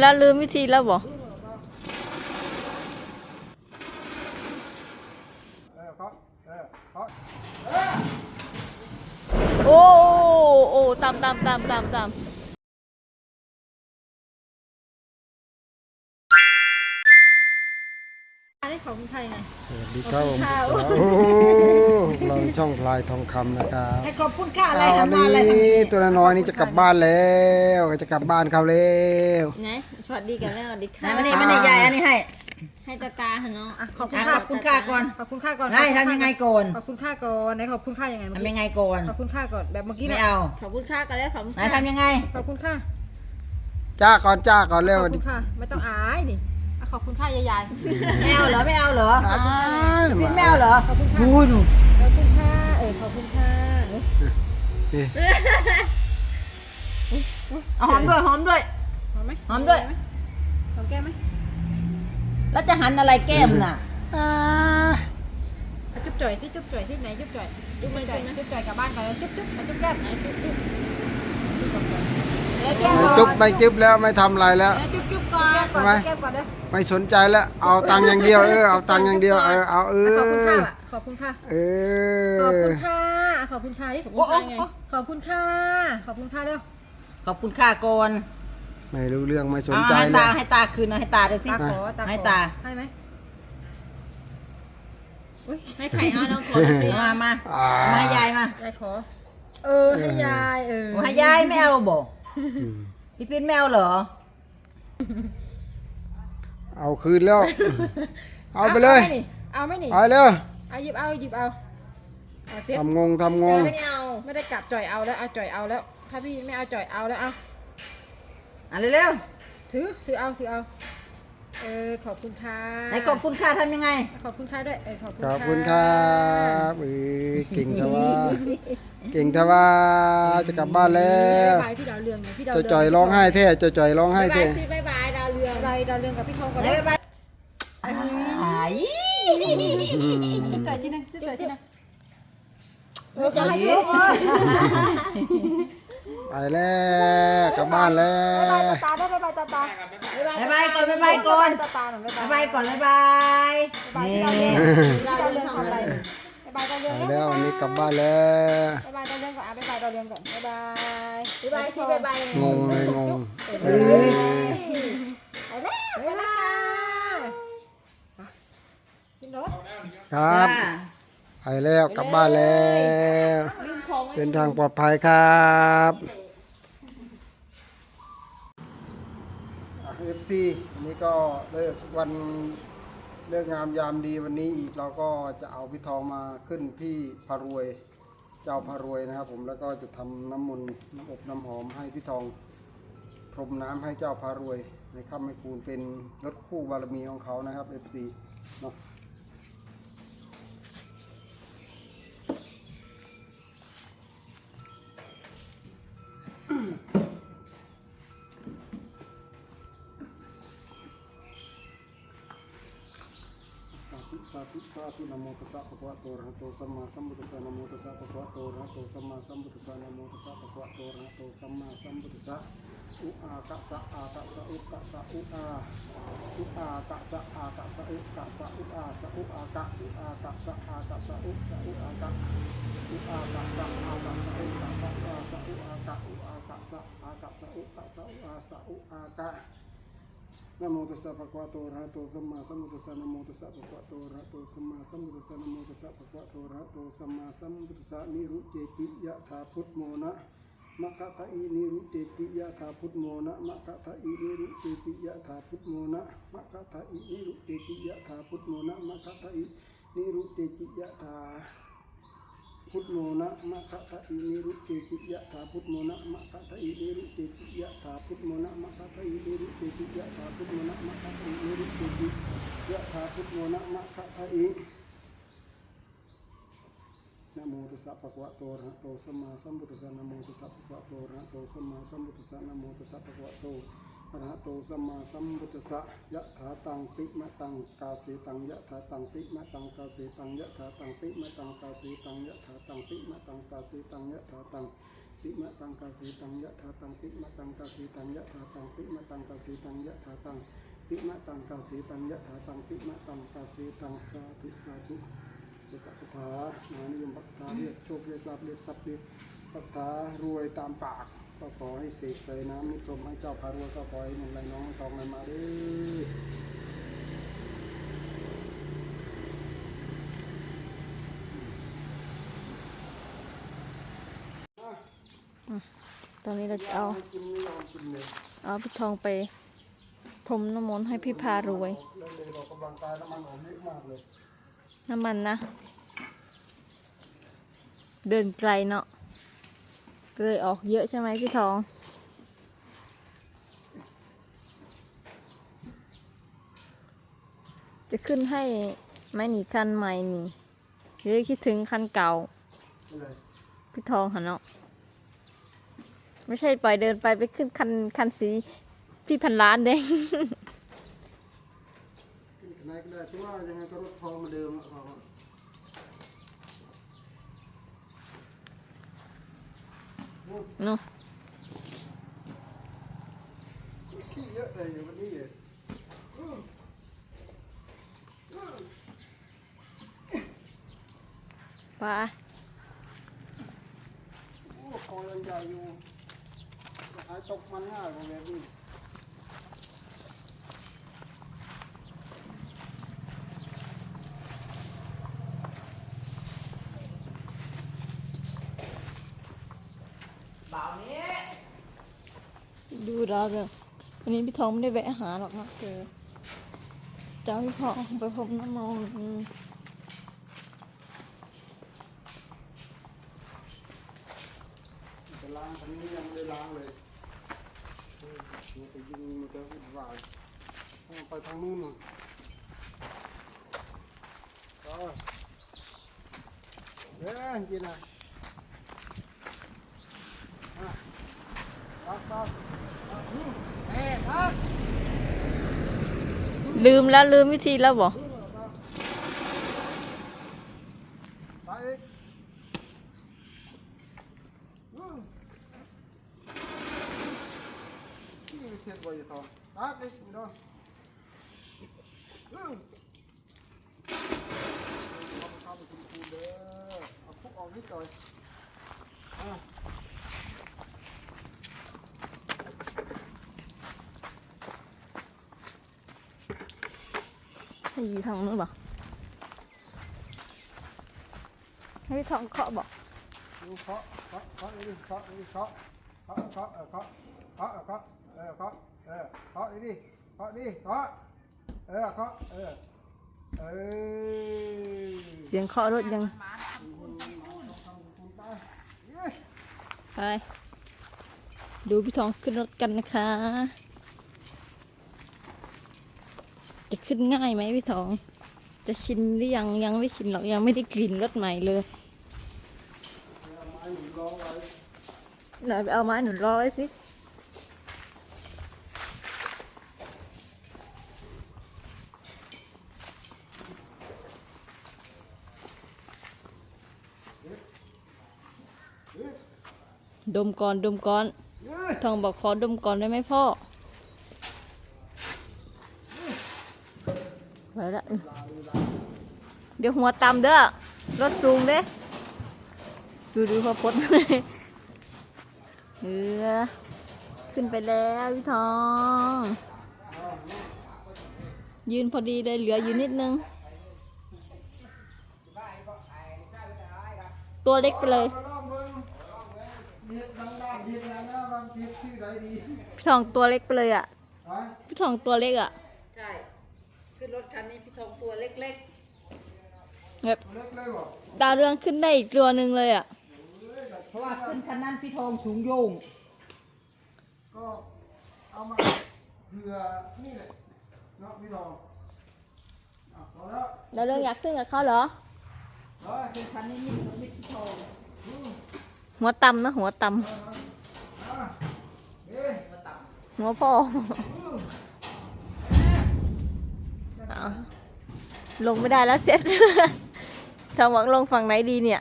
แล้วลืมวิธีแล้วบอกโอ้โอ้ตามตามตามตามตาม ได้ของไทยไง สวัสดีครับผมขอบคุณค่ะ โอ้เราช่องพลายทองคำนะครับให้ขอบคุณค่าอะไรเอาวันทำมาอะไรนี้ตัวน้อยๆนี่จะกลับบ้านแล้วจะกลับบ้านเขาแล้วไหนสวัสดีกันแล้วสวัสดีไหนค่ะ มานี่มานี่ยายอันนี้ให้ ให้ตาตาเหรอเนาะขอบคุณค่าขอบคุณค่าก่อน ขอบคุณค่าก่อนได้ทำยังไงก่อนขอบคุณค่าก่อนไหนขอบคุณค่ายังไงเมื่อทำกี้ยังไงก่อนขอบคุณค่าก่อนแบบเมื่อกี้ไม่นะเอาขอบคุณค่ากันแล้วขอบคุณไหนค่าทำยังไง ขอบคุณค่าจ้าก่อนจ้าก่อนขเร็วอบคุณค่าไม่ต้องอายนี่อะ ขอบคุณค่ายายไม่เอาเหรอไม่เอาเหรออ้ายพี่ไม่เอาเหรอขอบคุณค่าดูหนูขอบคุณค่าเออขอบคุณค่าเออนี่เอาหอมด้วยหอมด้วยหอมไหมหอมด้วยหอมแก้มไหมแล้วจะหันอะไรแก้มน่ะอ่าอะจุ๊บจ่อยที่จุ๊บจ่อยที่ไหนจุ๊บจ่อยจุ๊บจ่อยจุ๊บจ่อยกลับบ้านก่อนแล้วจุ๊บจุ๊บมาจุ๊บแก้มไหนจุ๊บจุ๊บจุ๊บก่อนแล้วแก้มไม่จุ๊บไม่จุ๊บแล้วไม่ทำอะไรแล้วแล้วจุ๊บจุ๊บก่อนแก้มก่อนทำไมแก้มก่อนเด้อ ไม่สนใจแล้วเอาตังค์อย่างเดียวเออเอาตังค์อย่างเดียวเออเอาเออะขอบคุณอค่าอะขอบคุณค่าเอขอบอ คุณค่าอะขอบคุณค่าที่ขอบคุณค่าไงขอบคุณค่าขอบคุณค่าเด้อขอบคุณค่าก่อนไม่รู้เรื่องไม่สนเอาใจให้เลตาย ให้ตาคืนนะให้ตาดูสิ ตาขอตาขอให้ตา ให้ไหมให้ไข่เอาน้องขอสิมา มา อ่ามาให้ยายมายายขอ เออให้ยายเออให้ยายไม่เอาบอกอืม พี่ปิ้นไม่เอาเหรอ เอาคืนแล้ว เอาไปเลยไหมนี่ เอาไหมนี่เอาเร็วเอาหยิบเอาหยิบเอาเอาเซ็ตทำงงทำงง ไม่เอาไม่ได้กลับจ่อยเอาแล้วเอาจ่อยเอาแล้ว ถ้าพี่ไม่เอาจ่อยเอาแล้วเอาอะเร็วถือถือเอาถือเอาเออขอบคุณค่ะๆไหนขอบคุณค่าทำยังไง ขอบคุณค่ะด้วยเออขอบคุณขอบคุณครับเออเก่งทว่าเก่งทว่าจะกลับบ้านแล้ว บายพี่ดาวเรืองไงพี่ดาวเจะเรืจ่อยร้องไห้แท้เจะจ่อยร้องไห้บายบาแท้ ยสิบายบาย ดาวเรืองบายดาวเรืองกับพี่ทองก่อนไหนเลยไปอ่าอีจุ๊บจ่อยที่นั่งจุ๊บจ่อยที่นั่งจะให้อีไปแล้วกลับบ้านแล้วตาได้บายบายตาตาบ๊ายบายก่อนบ๊ายบายก่อนตาตาหน่อยบ๊าบายยบาบายยก่อนบ๊ายบายนี่ดาวเรืองทำอะไรบายบายดาวเรืองไปแล้ววันนี้กลับบ้านแล้วบายบายดาวเรืองก่อนอะบายบายดาวเรืองก่อนบายบายบายบายสิบายบายงงเลยงง เออไปแล้วไปแล้วค่ะกินรถครับ ไปแล้วกลับบ้านแล้ว ลืมของไว้เป็นทางปลอดภัยครับเอฟซีวันนี้ก็เลิกวันเลิกงามยามดีวันนี้อีกเราก็จะเอาพี่ทองมาขึ้นที่พารวย เจ้าพารวยนะครับ ผมแล้วก็จะทำน้ำมนต์น้ำอบน้ำหอมให้พี่ทองพรมน้ำให้เจ้าพารวย ในค่ำไม่คูณเป็นรถคู่บารมีของเขานะครับ FC เนาะสาธุสาธุนะโมตัสสะภะคะวะโตอะระหะโตสัมมาสัมพุทธัสสะนะโมตัสสะภะคะวะโตอะระหะโตสัมมาสัมพุทธัสสะนะโมตัสสะภะคะวะโตอะระหะโตสัมมาสัมพุทธัสสะ อุอากะสะอากะสะอุกะสะอุอาอุอากะสะอากะสะอุกะสะอุอาสะอุอากะอุอากะสะอากะสะอุสะอุอากะอุอากะสะอากะสะอุกะสะอุอาสะอุอากะอุอากะสะอากะสะอุกะสะอุอาสะอุอากะนะโมตัสสะภะคะวะโตอะระหะโตสัมมาสัมพุทธัสสะนะโมตัสสะภะคะวะโตอะระหะโตสัมมาสัมพุทธัสสะนะโมตัสสะภะคะวะโตอะระหะโตสัมมาสัมพุทธัสสะนิรุเจติยะถาพุทโมนะ มะคะทะอินิรุเจติยะถาพุทโมนะมะคะทะอินิรุเจติยะถาพุทโมนะมะคะทะอินิรุเจติยะถาพุทโมนะมะคะทะอินิรุเจติยะถาพุทโมนะมะคะทะอินิรุเจติยะถาพุทโมนะมะคะทะอินิรุเจติยะถาพุทโมนะมะคะทะอินิรุเจติยะถาพุทโมนะมะคะทะอินิรุเจติยะถาพุทโมนะมะคะทะอิ นะโมตัสสะภะคะวะโตอะระหะโตสัมมาสัมพุทธัสสะนะโมตัสสะภะคะวะโตอะระหะโตสัมมาสัมพุทธัสสะนะโมตัสสะภะคะวะโตอะระหะโตสัมมาสัมพุทธัสสะยะถาตังติมะตังกาเสตังยะถาตังติมะตังกาเสตังยะถาตังติมะตังกาเสตังยะถาตังติมะตังกาเสตังยะถาตังปิมะตังกาสีตังยะถาตังปิมะตังกาสีตังยะถาตังปิมะตังกาสีตังยะถาตังปิมะตังกาสีตังยะถาตังปิมะตังกาสีตังสาธุสาธุ เดชะพุทธานานิยมพัฒนาเรียกโชคเรียกลาภเรียกทรัพย์เรียกพัฒนารวยตามปาก ก็ขอให้เสกใส่น้ำนิพรมให้เจ้าพารวยก็ขอให้เงินไหลน้องทองไหลมาเด้อตอนนี้เราจะเอาเอาพี่ทองไปพรมน้ำมนต์ให้พี่พารวยเล่นเลยออกกำลังกายน้ำมันออกเยอะมากเลย น้ำมันนะ เดินไกลเนาะเลยออกเยอะใช่ไหมพี่ทอง จะขึ้นให้ไม่หนีคันใหม่นี่หรือคิดถึงคันเก่า พี่ทองหันเนาะไม่ใช่ปล่อยเดินไปไปขึ้นคันคันสีพี่พันล้านเด้ขึ้น ไหนก็ได้เพราะว่ายังไงก็รถทองเหมาเดิมอะเขาอะโอ้เนาะขี้เยอะเลยวันนี้เนี่ยอืมอืมไปโอ้คอยังใหญ่อยู่หายตกมันง่ายกว่าแบบนี้ ดูเราเลยวันนี้พี่ทองไม่ได้แวะหาหรอกนะเจอเจ้าพี่ทองไปพรมน้ำมนต์จะล้างทางนี้ยังไม่ได้ล้างเลยเออมันจะยิงมันจะวุ่นวายต้องไปทางนู้นน่ะก็เด้อกินนะอะครับครับอะอืมเอ๊ะครับ ลืมแล้วลืมวิธีแล้วบอกไปอีกอืมนี่ไม่เอาคุกออกนิดหน่อย อะให้ยู่ทางนู้นบอกให้ทองเคาะบอกดูเคาะเคาะเคาะดิเคาะดิเคาะเคาะเคาะเออเคาะเคาะเออเคาะเออเคาะเออเคาะดิเคาะดิเคาะเออเคาะเออเออเสียงเคาะรถยังไปดูพี่ทองขึ้นรถกันนะคะ จะขึ้นง่ายไหมพี่ทอง จะชินหรือยังยังไม่ชินหรอกยังไม่ได้กลิ่นรถใหม่เลยไหนไปเอาไม้หนุนรอไว้สิดมก่อนดมก่อนทองบอกขอดมก่อนได้ไหมพ่อ ไปละเดี๋ยวหัวตำเด้อรถสูงเด้ดูดูพอพดเออขึ้นไปแล้วพี่ทอง ยืนพอดีเลยเหลืออยู่นิดนึง ตัวเล็กไปเลย พี่ทองตัวเล็กไปเลยอะ พี่ทองตัวเล็กอะ ถคันนี้พี่ทองตัวเล็กแบบดาวเรืองขึ้นได้อีกตัวหนึ่งเลยอะ ๆ เพราะว่าขึ้นคันนั้นพี่ทองสูงโยง ก็เอามาเผื่อนี่แหละเนาะพี่รองอะพอแล้วดาวเรืองอยากขึ้นกับเขาเหรอ เฮ้ยขึ้นคันนี้นี่รถพี่ทองหัวตำนะหัวตอะเอ๊ะำหัวพ่อ ลงไม่ได้แล้วเซ็ตทางหวังลงฝั่งไหนดีเนี่ย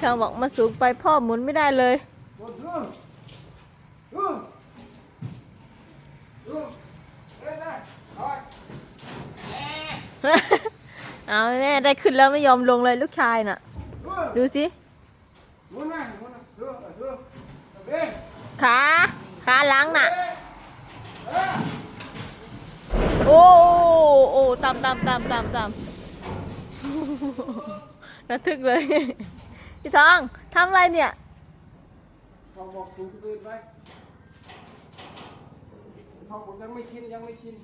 ทางบอกมาสูงไปพ่อหมุนไม่ได้เลย แม่ได้ขึ้นแล้วไม่ยอมลงเลยลูกชายน่ะ ดูสิขาขาล้างน่ะ โอ้โอ้ตามตามตามตามตามระทึกเลย พี่ทองทำอะไรเนี่ยเขาบอกถูกปืนไปเขาบอกยังไม่ชินยังไม่ชิน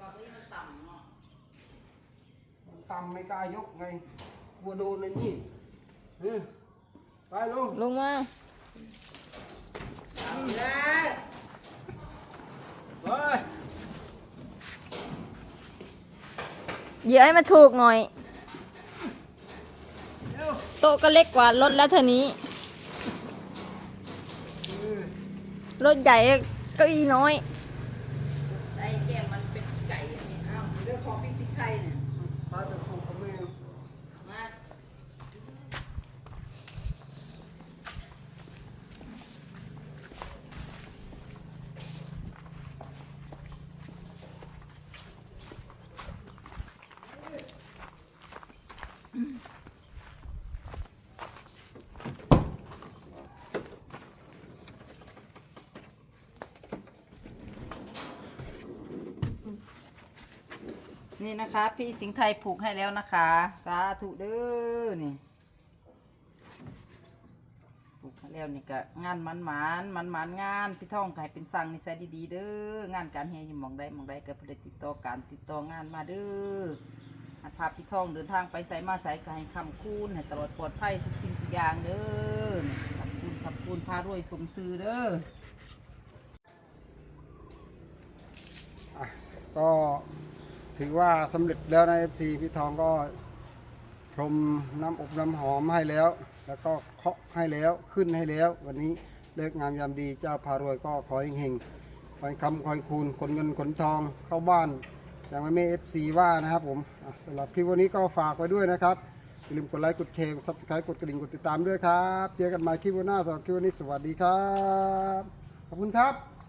มัน ต่ำไม่กล้ายกไงกลัวโดนในนี่เออไปลงลงมาไปเหยียบให้มันถูกหน่อย เร็วโต๊ะก็เล็กกว่ารถแล้วเท่านี้เออรถใหญ่เก็อีน้อย ไอ้แก้มมันเป็นไก่อันนี้อ้าวเรื่องของพี่สิไข่เนี่ย ไปไปผูกกับแม่ มา นี่นะคะ พี่สิงห์ไทยผูกให้แล้วนะคะ สาธุเด้อนี่ผูกให้แล้วนี่ก็งานมันหมานมันหมานงานพี่ท่องก็ให้เป็นสั่งนิสัยดีๆเด้องานการเฮียอยู่หมองใดหมองใดก็เพื่อติดต่อการติดต่องานมาเด้อหัดพาพี่ท่องเดินทางไปใส่มาใส่ก็ให้คำคูณให้ตลอดปลอดภัยทุกสิ่งทุกอย่างเด้อขอบคุณขอบคุณพารวยสมซื้อเด้ออะก็ ถือว่าสำเร็จแล้วใน FC พี่ทองก็พรมน้ำอบน้ำหอมให้แล้ว แล้วก็เคาะให้แล้วขึ้นให้แล้ว วันนี้เลิกงามยามดีเจ้าพารวยก็ขอให้เฮงๆขอให้คำขอให้คูณขนเงินขนทองเข้าบ้านอย่างไม่เอฟซีว่านะครับผมสำหรับคลิปวันนี้ก็ฝากไว้ด้วยนะครับอย่าลืมกดไลค์กดแชร์กดซับสไครต์กดกระดิ่งกดติดตามด้วยครับ เจอกันใหม่คลิปวันหน้าสำหรับคลิปวันนี้สวัสดีครับ ขอบคุณครับ